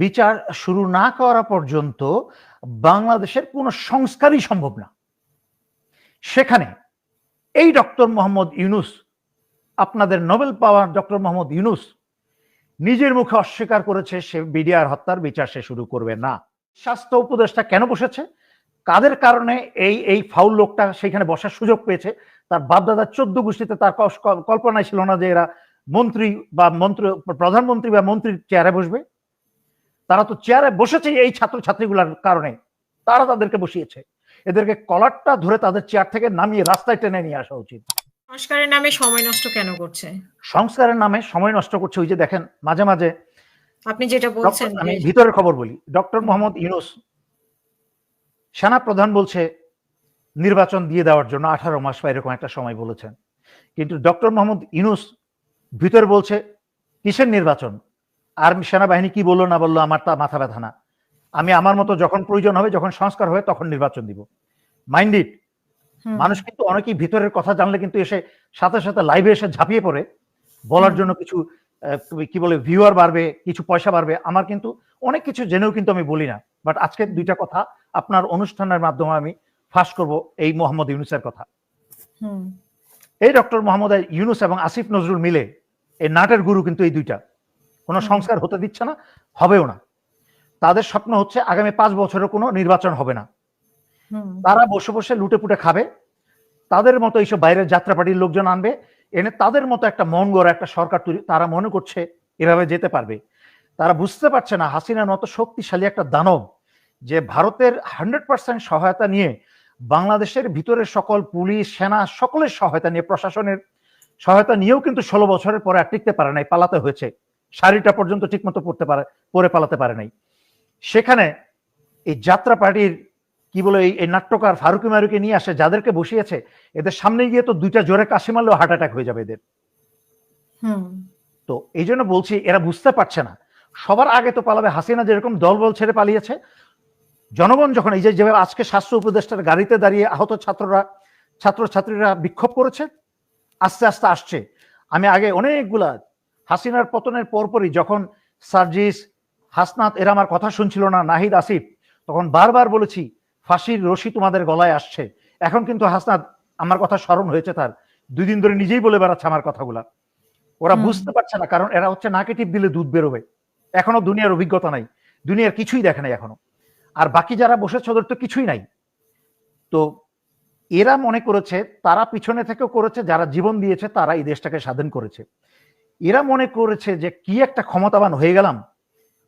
বিচার শুরু না করা পর্যন্ত বাংলাদেশের কোনো সংস্কারই সম্ভব না। সেখানে এই ডক্টর মোহাম্মদ ইউনুস, আপনাদের নোবেল পাওয়ার ডক্টর মোহাম্মদ ইউনুস নিজের মুখে অস্বীকার করেছে, সে বিডিআর হত্যার বিচার সে শুরু করবে না। স্বাস্থ্য উপদেষ্টা কেন বসেছে? কাদের কারণে এই এই ফাউল লোকটা সেখানে বসার সুযোগ পেয়েছে? তার বাপদাদার চোদ্দ গোষ্ঠীতে তার কল্পনায় ছিল না যে এরা মন্ত্রী বা মন্ত্রী, প্রধানমন্ত্রী বা মন্ত্রীর চেয়ারে বসবে। তারা তো চেয়ারে বসেছে এই ছাত্র ছাত্রীগুলোর কারণে। তারা তাদেরকে বসিয়েছে। এদেরকে কলারটা ধরে তাদের চেয়ার থেকে নামিয়ে রাস্তায় টেনে নিয়ে আসা উচিত। সংস্কারের নামে সময় নষ্ট কেন করছে? সংস্কারের নামে সময় নষ্ট করছে ওই যে দেখেন মাঝে মাঝে আপনি যেটা বলছেন আমি ভিতরের খবর বলি। ডক্টর মোহাম্মদ ইউনুস সেনা প্রধান বলছে নির্বাচন দিয়ে দেওয়ার জন্য আঠারো মাস বা এরকম একটা সময় বলেছেন। কিন্তু ডক্টর মোহাম্মদ ইউনুস ভিতরে বলছে কিসের নির্বাচন? আর সেনাবাহিনী কি বলল না বলল আমার তা মাথা ব্যথা না। আমি আমার মতো যখন প্রয়োজন হবে যখন সংস্কার হবে তখন নির্বাচন দিব। Mind it. মানুষ কিন্তু অনেকেই ভিতরের কথা জানলে কিন্তু এসে সাথে সাথে লাইভে এসে ঝাঁপিয়ে পড়ে। বলার জন্য কিছু কি বলে ভিউয়ার বাড়বে কিছু পয়সা বাড়বে। আমার কিন্তু অনেক কিছু জেনেও কিন্তু আমি বলি না। বাট আজকে দুইটা কথা আপনার অনুষ্ঠানের মাধ্যমে আমি ফাঁস করব এই মোহাম্মদ ইউনুসের কথা। হুম, এই ডক্টর মোহাম্মদ ইউনুস এবং আসিফ নজরুল মিলে এই নাটের গুরু কিন্তু এই দুইটা। কোনো সংস্কার হতে দিচ্ছে না হবেও না। তাদের স্বপ্ন হচ্ছে আগামী পাঁচ বছরের কোনো নির্বাচন হবে না। তারা বসে বসে লুটে পুটে খাবে। তাদের মতো এইসব বাইরের যাত্রা পার্টির লোকজন আনবে। এনে তাদের মতো একটা মন গড়া একটা সরকার তৈরি তারা মনে করছে এভাবে যেতে পারবে। তারা বুঝতে পারছে না হাসিনার মতো শক্তিশালী একটা দানব যে ভারতের হান্ড্রেড পার্সেন্ট সহায়তা নিয়ে বাংলাদেশের ভিতরের সকল পুলিশ সেনা সকলের সহায়তা নিয়ে প্রশাসনের সহায়তা নিয়েও কিন্তু ষোলো বছরের পরে আর টিকতে পারে নাই পালাতে হয়েছে। শাড়িটা পর্যন্ত ঠিকমতো পড়তে পারে পরে পালাতে পারে নাই। সেখানে এই যাত্রা পার্টির কি বলে এই- নাট্যকার ফারুকি মারুকে নিয়ে আসে যাদেরকে বসিয়েছে এদের সামনে গিয়ে তো দুইটা জোরে কাশি মারলেও হার্ট অ্যাটাক হয়ে যাবে এদের। হুম, তো এই জন্য বলছি এরা বুঝতে পারছে না। সবার আগে তো পালাবে হাসিনা যেরকম দলবল ছেড়ে পালিয়েছে। জনগণ যখন এই যে যেভাবে আজকে স্বাস্থ্য উপদেষ্টার গাড়িতে দাঁড়িয়ে আহত ছাত্ররা ছাত্রছাত্রীরা বিক্ষোভ করেছে আস্তে আস্তে আসছে। আমি আগে অনেকগুলা হাসিনার পতনের পরপরই যখন সার্জিস হাসনাত এরা আমার কথা শুনছিল না নাহিদ আসিফ তখন বারবার বলেছি ফাঁসির রশি তোমাদের গলায় আসছে। এখন কিন্তু হাসনাত আমার কথা স্মরণ হয়েছে তার। দুই দিন ধরে নিজেই বলে বেড়াচ্ছে আমার কথাগুলা। ওরা বুঝতে পারছে না কারণ এরা হচ্ছে নাকে টিপ দিলে দুধ বেরোবে। এখনও দুনিয়ার অভিজ্ঞতা নাই। দুনিয়ার কিছুই দেখে নাই এখনও। আর বাকি যারা বসেছে ওদের তো কিছুই নাই। তো এরা মনে করেছে তারা পিছনে থেকেও করেছে যারা জীবন দিয়েছে তারা এই দেশটাকে স্বাধীন করেছে। এরা মনে করেছে যে কি একটা ক্ষমতাবান হয়ে গেলাম,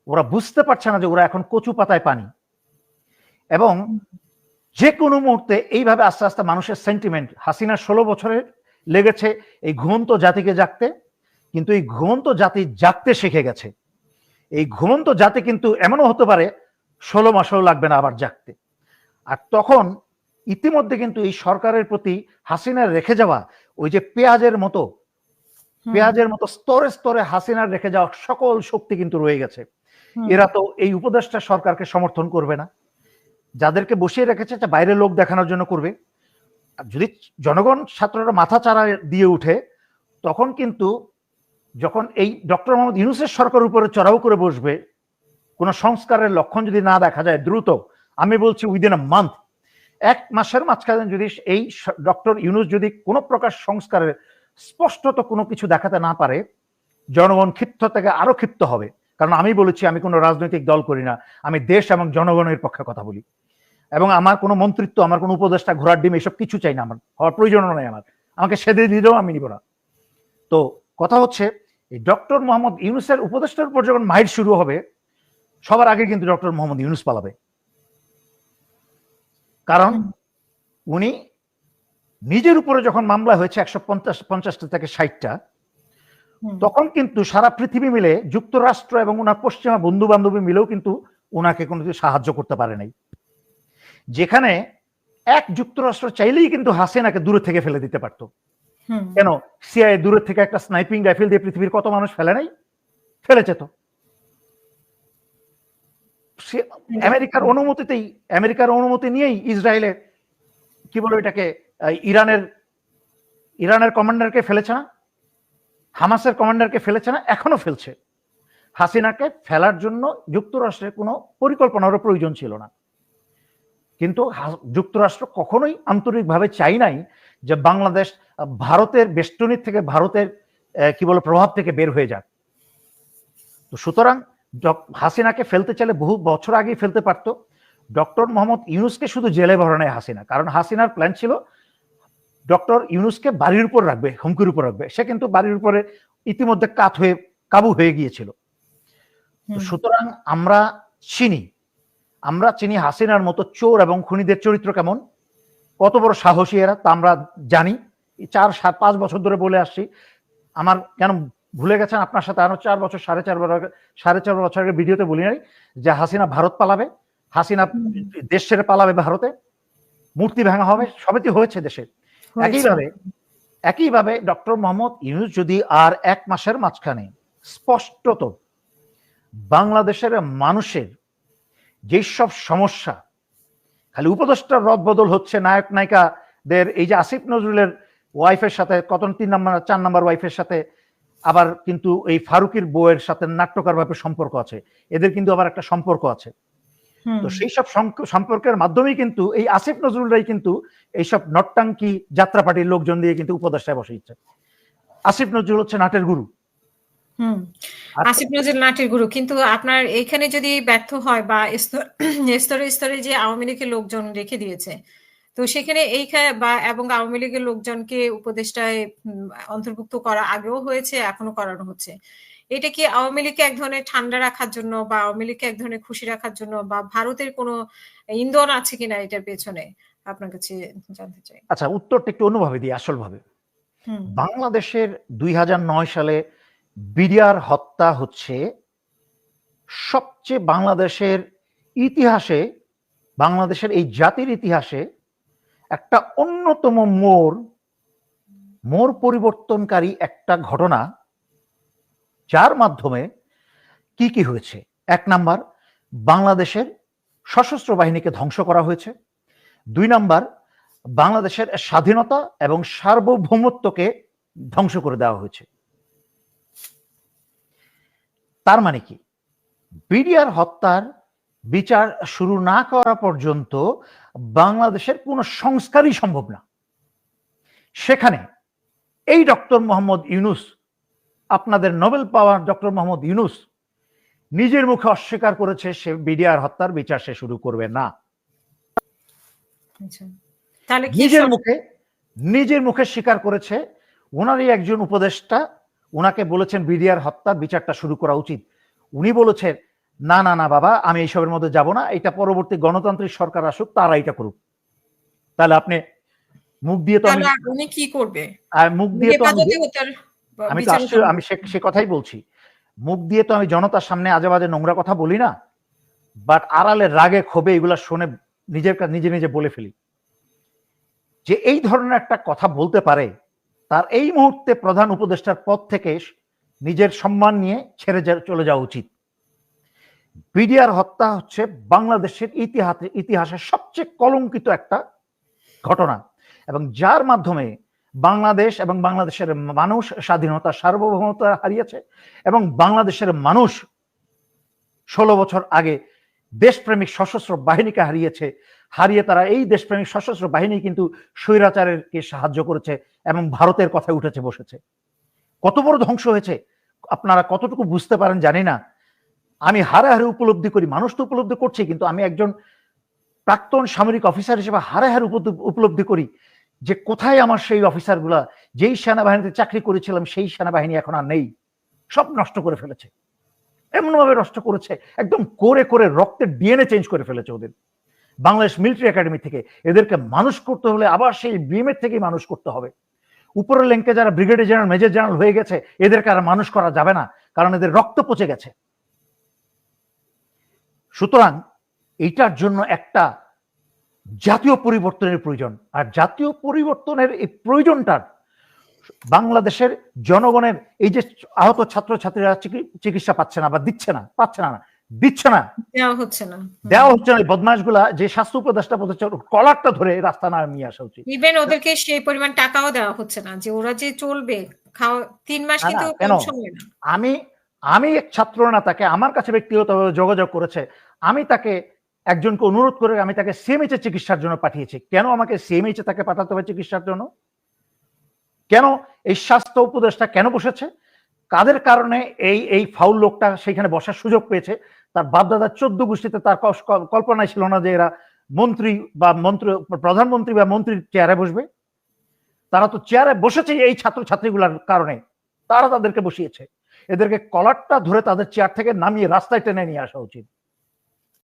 ওরা বুঝতে পারছে না যে ওরা এখন কচু পাতায় পানি। এবং যে কোনো মুহূর্তে এইভাবে আস্তে আস্তে মানুষের সেন্টিমেন্ট হাসিনা ষোলো বছরে লেগেছে এই ঘুমন্ত জাতিকে জাগতে, কিন্তু এই ঘুমন্ত জাতি জাগতে শিখে গেছে। এই ঘুমন্ত জাতি কিন্তু এমনও হতে পারে, ষোলো মাসেও লাগবে না আবার জাগতে। আর তখন ইতিমধ্যে কিন্তু এই সরকারের প্রতি হাসিনার রেখে যাওয়া, ওই যে পেঁয়াজের মতো পেঁয়াজের মতো স্তরে স্তরে হাসিনার রেখে যাওয়া সকল শক্তি কিন্তু রয়ে গেছে। এরা তো এই উপদেষ্টা সরকারকে সমর্থন করবে না। যাদেরকে বসিয়ে রেখেছে বাইরে লোক দেখানোর জন্য করবে। যদি জনগণ ছাত্ররা মাথা চারা দিয়ে উঠে তখন কিন্তু যখন এই ডক্টর মোহাম্মদ ইউনুসের সরকার উপরে চড়াও করে বসবে কোন সংস্কারের লক্ষণ যদি না দেখা যায় দ্রুত আমি বলছি উইদিন আ মান্থ এক মাসের মাঝখানে যদি এই ডক্টর ইউনুস যদি কোনো প্রকার সংস্কারের স্পষ্টত কোনো কিছু দেখাতে না পারে, জনগণ ক্ষিপ্ত থেকে আরও ক্ষিপ্ত হবে। কারণ আমি বলেছি, আমি কোনো রাজনৈতিক দল করি না, আমি দেশ এবং জনগণের পক্ষে কথা বলি। এবং আমার কোনো মন্ত্রিত্ব, আমার কোনো উপদেষ্টা, ঘোড়ার ডিম এসব কিছু চাই না আমার, হওয়ার প্রয়োজন নাই আমার। আমাকে সেদে দিলেও আমি নিব না। তো কথা হচ্ছে, এই ডক্টর মোহাম্মদ ইউনুসের উপদেষ্টার উপর যখন মাইট শুরু হবে, সবার আগে কিন্তু ডক্টর মোহাম্মদ ইউনুস পালাবে। কারণ উনি নিজের উপরে যখন মামলা হয়েছে একশো পঞ্চাশ পঞ্চাশটা থেকে ষাটটা তখন কিন্তু সারা পৃথিবী মিলে যুক্তরাষ্ট্র এবং ওনার পশ্চিমা বন্ধু বান্ধবী মিলেও কিন্তু ওনাকে কোনো সাহায্য করতে পারে নাই। যেখানে এক যুক্তরাষ্ট্র চাইলেই কিন্তু হাসিনাকে দূরে থেকে ফেলে দিতে পারতো। কেন? সিআই দূরের থেকে একটা স্নাইপিং রাইফেল দিয়ে পৃথিবীর কত মানুষ ফেলে নাই? ফেলেছে তো। আমেরিকার অনুমতিতেই আমেরিকার অনুমতি নিয়েই ইসরায়েলে কি বলে এটাকে ইরানের ইরানের কমান্ডারকে ফেলেছে না? হামাসের কমান্ডারকে ফেলেছে না? এখনও ফেলছে। হাসিনাকে ফেলার জন্য যুক্তরাষ্ট্রের কোনো পরিকল্পনারও প্রয়োজন ছিল না। কিন্তু যুক্তরাষ্ট্র কখনোই আন্তরিকভাবে চাই নাই যে বাংলাদেশ, ভারতের বেষ্টনীর থেকে ভারতের কি বলে, প্রভাব থেকে বের হয়ে যাক। তো সুতরাং হাসিনাকে ফেলতে চাইলে বহু বছর আগেই ফেলতে পারতো। ডক্টর মোহাম্মদ ইউনুসকে শুধু জেলে ভরানো হাসিনা, কারণ হাসিনার প্ল্যান ছিল ডক্টর ইউনুসকে বাড়ির উপর রাখবে হুমকির উপর রাখবে। সে কিন্তু বাড়ির উপরে ইতিমধ্যে কাত হয়ে কাবু হয়ে গিয়েছিল। সুতরাং আমরা চিনি আমরা চিনি হাসিনার মতো চোর এবং খুনিদের চরিত্র কেমন কত বড় সাহসী এরা তা আমরা জানি। চার সাত পাঁচ বছর ধরে বলে আসছি। আমার কেন ভুলে গেছেন? আপনার সাথে আরও চার বছর সাড়ে চার বছর সাড়ে চার বছর আগে ভিডিওতে বলি নাই যে হাসিনা ভারত পালাবে। হাসিনা দেশ ছেড়ে পালাবে ভারতে। মূর্তি ভাঙা হবে। সবেতে হয়েছে দেশে। একইভাবে একইভাবে ডক্টর মোহাম্মদ ইউনুস যদি আর এক মাসের মাঝখানে স্পষ্টত বাংলাদেশের মানুষের যেসব সমস্যা, খালি উপদেষ্টার রদ বদল হচ্ছে, নায়ক নায়িকাদের এই যে আসিফ নজরুলের ওয়াইফের সাথে কত তিন নম্বর, চার নম্বর ওয়াইফের সাথে, আবার কিন্তু এই ফারুকির বউয়ের সাথে নাট্যকার ভাবে সম্পর্ক আছে। এদের কিন্তু আবার একটা সম্পর্ক আছে। তো সেই সব সম্পর্কের মাধ্যমেই কিন্তু এই আসিফ নজরুলরাই কিন্তু এইসব নট্টাঙ্কি যাত্রা পার্টির লোকজন দিয়ে কিন্তু উপদেষ্টায় বসে দিচ্ছে। আসিফ নজরুল হচ্ছে নাটের গুরু। হুম। আসিফ নজরুল নাটের গুরু। কিন্তু আপনার এখানে যদি ব্যর্থ হয় বা স্তরে স্তরে যে আওয়ামী লীগের লোকজন রেখে দিয়েছে তো সেখানে এই বা এবং আওয়ামী লীগের লোকজনকে উপদেষ্টায় অন্তর্ভুক্ত করা আগেও হয়েছে এখনও করানো হচ্ছে। এটা কি আওয়ামী লীগকে এক ধরনের ঠান্ডা রাখার জন্য বা আওয়ামী লীগকে এক ধরনের খুশি রাখার জন্য বা ভারতের কোনো ইন্ধন আছে কিনা এটার পেছনে? আপনার কাছে জানতে চাই। আচ্ছা উত্তরটা একটু অন্যভাবে দিই আসল ভাবে বাংলাদেশের দুই হাজার নয় সালে বিডিআর হত্যা হচ্ছে সবচেয়ে বাংলাদেশের ইতিহাসে বাংলাদেশের এই জাতির ইতিহাসে একটা অন্যতম মোর মোর পরিবর্তনকারী একটা ঘটনা যার মাধ্যমে কি কি হয়েছে? এক নাম্বার, বাংলাদেশের সশস্ত্র বাহিনীকে ধ্বংস করা হয়েছে। দুই নাম্বার, বাংলাদেশের স্বাধীনতা এবং সার্বভৌমত্বকে ধ্বংস করে দেওয়া হয়েছে। তার মানে কি? বিডিআর হত্যার বিচার শুরু না করা পর্যন্ত বাংলাদেশের কোনো সংস্কারই সম্ভব না। সেখানে এই ডক্টর মোহাম্মদ ইউনুস আপনাদের নোবেল পাওয়ার ডক্টর মোহাম্মদ ইউনুস নিজের মুখে অস্বীকার করেছে সে বিডিআর হত্যার বিচার সে শুরু করবে না। আচ্ছা। নিজের মুখে নিজের মুখে স্বীকার করেছে ওনারই একজন উপদেষ্টা ওনাকে বলেছেন বিডিআর হত্যার বিচারটা শুরু করা উচিত। উনি বলেছেন না না না বাবা আমি এইসবের মধ্যে যাব না এটা পরবর্তী গণতান্ত্রিক সরকার আসুক তারা এটা করুক। তাহলে আপনি মুখ দিয়ে তো আমি উনি কি করবে? মুখ দিয়ে তো আমি তো করবে। আমি সে কথাই বলছি। মুখ দিয়ে তো আমি জনতার সামনে আজে বাজে নোংরা কথা বলি না বাট আড়ালে রাগে ক্ষোভে এগুলা শুনে নিজের নিজে নিজে বলে ফেলি। যে এই ধরনের একটা কথা বলতে পারে তার এই মুহূর্তে প্রধান উপদেষ্টার পদ থেকে নিজের সম্মান নিয়ে ছেড়ে চলে যাওয়া উচিত। বিডিআর হত্যা হচ্ছে বাংলাদেশের ইতিহাসে ইতিহাসের সবচেয়ে কলঙ্কিত একটা ঘটনা এবং যার মাধ্যমে বাংলাদেশ এবং বাংলাদেশের মানুষ স্বাধীনতা, সার্বভৌমতা হারিয়েছে এবং বাংলাদেশের মানুষ ষোলো বছর আগে দেশপ্রেমিক সশস্ত্র বাহিনীকে হারিয়েছে। হারিয়ে তারা এই দেশপ্রেমিক সশস্ত্র বাহিনী কিন্তু স্বৈরাচারেরকে সাহায্য করেছে এবং ভারতের কথায় উঠেছে, বসেছে। কত বড় ধ্বংস হয়েছে? আপনারা কতটুকু বুঝতে পারেন জানি না। আমি হারে হারে উপলব্ধি করি, মানুষ তো উপলব্ধি করছি, কিন্তু আমি একজন প্রাক্তন সামরিক অফিসার হিসেবে হারে হারে উপলব্ধি করি। যে কোথায় আমার সেই অফিসারগুলা, যেই সেনাবাহিনীতে চাকরি করেছিলাম, সেই সেনাবাহিনী এখন আর নেই। সব নষ্ট করে ফেলেছে। এমনভাবে নষ্ট করেছে, একদম করে করে রক্তের ডিএনএ চেঞ্জ করে ফেলেছে ওদের। বাংলাদেশ মিলিটারি একাডেমি থেকে এদেরকে মানুষ করতে হলে আবার সেই বিএমএর থেকেই মানুষ করতে হবে। উপরের লেঙ্কে যারা ব্রিগেডিয়ার জেনারেল মেজর জেনারেল হয়ে গেছে, এদেরকে আর মানুষ করা যাবে না, কারণ এদের রক্ত পচে গেছে। সুতরাং এইটার জন্য একটা জাতীয় পরিবর্তনের প্রয়োজন। আর জাতীয় পরিবর্তনের এই প্রয়োজনটার বাংলাদেশের জনগণের এই যে আহত ছাত্রছাত্রীরা চিকি- চিকিৎসা পাচ্ছে না বা দিচ্ছে না পাচ্ছে না না দিচ্ছে না। দেওয়া হচ্ছে না। দেওয়া হচ্ছে না। বদমাসগুলা যে স্বাস্থ্য উপদেষ্টা বলছে কলারটা ধরে রাস্তা না নিয়ে আসা উচিত। ইভেন ওদেরকে সেই পরিমাণ টাকাও দেওয়া হচ্ছে না যে ওরা যে চলবে খাওয়া তিন মাস না, না, কিন্তু না। আমি আমি এক ছাত্র নেতাকে আমার কাছে ব্যক্তিগতভাবে যোগাযোগ করেছে। আমি তাকে একজনকে অনুরোধ করে আমি তাকে সিএমএইচ চিকিৎসার জন্য পাঠিয়েছি। কেন আমাকে সিএমএইচ তাকে পাঠাতে হবে চিকিৎসার জন্য? কেন এই স্বাস্থ্য উপদেষ্টা কেন বসেছে? কাদের কারণে এই এই ফাউল লোকটা সেখানে বসার সুযোগ পেয়েছে? তার বাপদাদার চোদ্দ গোষ্ঠীতে তার কল্পনায় ছিল না যে এরা মন্ত্রী বা মন্ত্রী, প্রধানমন্ত্রী বা মন্ত্রীর চেয়ারে বসবে। তারা তো চেয়ারে বসেছে এই ছাত্র ছাত্রীগুলোর কারণে। তারা তাদেরকে বসিয়েছে। এদেরকে কলারটা ধরে তাদের চেয়ার থেকে নামিয়ে রাস্তায় টেনে নিয়ে আসা উচিত।